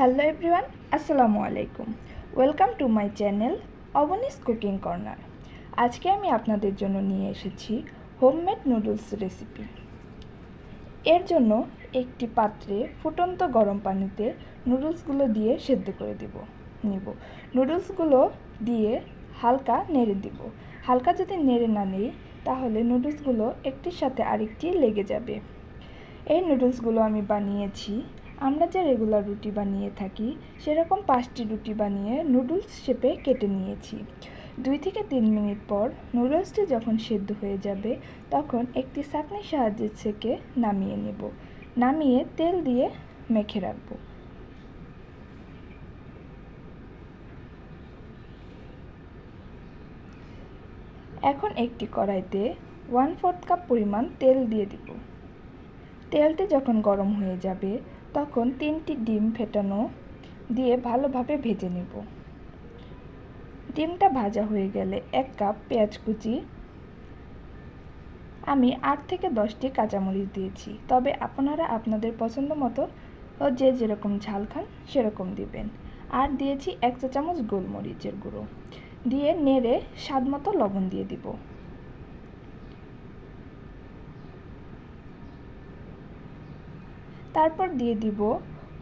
Hello everyone আসসালামু আলাইকুম welcome to my channel Abonis cooking corner আজকে আমি আপনাদের জন্য নিয়ে এসেছি হোমমেড নুডলস রেসিপি এর জন্য একটি পাত্রে ফুটন্ত গরম পানিতে নুডলসগুলো দিয়ে সেদ্ধ করে দেব, নিব। নুডলসগুলো দিয়ে হালকা নেড়ে দিব। হালকা যদি নেড়ে না নিই, তাহলে নুডলসগুলো একটির সাথে আরেকটি লেগে যাবে। এই নুডলসগুলো আমি বানিয়েছি আমরা যে রেগুলার রুটি বানিয়ে থাকি, সেরকম পাঁচটি রুটি বানিয়ে নুডলস শেপে কেটে নিয়েছি। দুই থেকে তিন মিনিট পর নুডলসটি যখন সেদ্ধ হয়ে যাবে, তখন একটি চাকনির সাহায্যে ছেঁকে নামিয়ে নেব। নামিয়ে তেল দিয়ে মেখে রাখব। এখন একটি কড়াইতে ওয়ান ফোর্থ কাপ পরিমাণ তেল দিয়ে দিব। তেলটি যখন গরম হয়ে যাবে, তখন তিনটি ডিম ফেটানো দিয়ে ভালোভাবে ভেজে নেব। ডিমটা ভাজা হয়ে গেলে এক কাপ পেঁয়াজ কুচি। আমি আট থেকে দশটি কাঁচামরিচ দিয়েছি, তবে আপনারা আপনাদের পছন্দ মতো যে যেরকম ঝাল খান সেরকম দিবেন। আর দিয়েছি এক চা চামচ গোলমরিচের গুঁড়ো। দিয়ে নেড়ে স্বাদ মতো লবণ দিয়ে দিব। তারপর দিয়ে দিব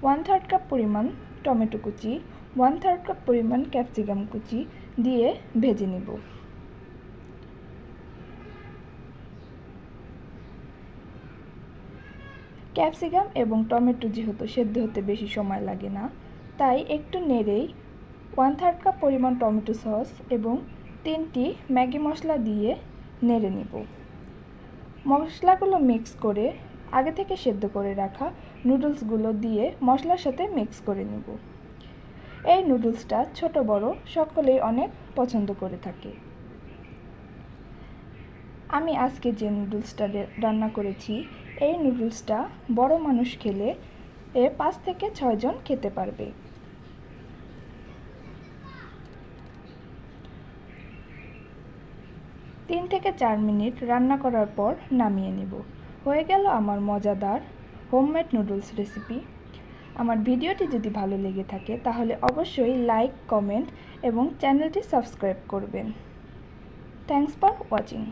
ওয়ান থার্ড কাপ পরিমাণ টমেটো কুচি ওয়ান থার্ড কাপ পরিমাণ ক্যাপসিকাম কুচি দিয়ে ভেজে নেব। ক্যাপসিকাম এবং টমেটো যেহেতু সেদ্ধ হতে বেশি সময় লাগে না, তাই একটু নেড়েই ওয়ান থার্ড কাপ পরিমাণ টমেটো সস এবং তিনটি ম্যাগি মশলা দিয়ে নেড়ে নেব। মশলাগুলো মিক্স করে আগে থেকে সেদ্ধ করে রাখা নুডলসগুলো দিয়ে মশলার সাথে মিক্স করে নেব। এই নুডলসটা ছোট, বড়, সকলেই অনেক পছন্দ করে থাকে। আমি আজকে যে নুডলসটা রান্না করেছি, এই নুডলসটা বড় মানুষ খেলে এ পাঁচ থেকে ছয়জন খেতে পারবে। তিন থেকে চার মিনিট রান্না করার পর নামিয়ে নেব। হয়ে গেল আমার মজাদার হোমমেড নুডলস রেসিপি আমার ভিডিওটি যদি ভালো লেগে থাকে, তাহলে অবশ্যই লাইক কমেন্ট এবং চ্যানেলটি সাবস্ক্রাইব করবেন। Thanks for watching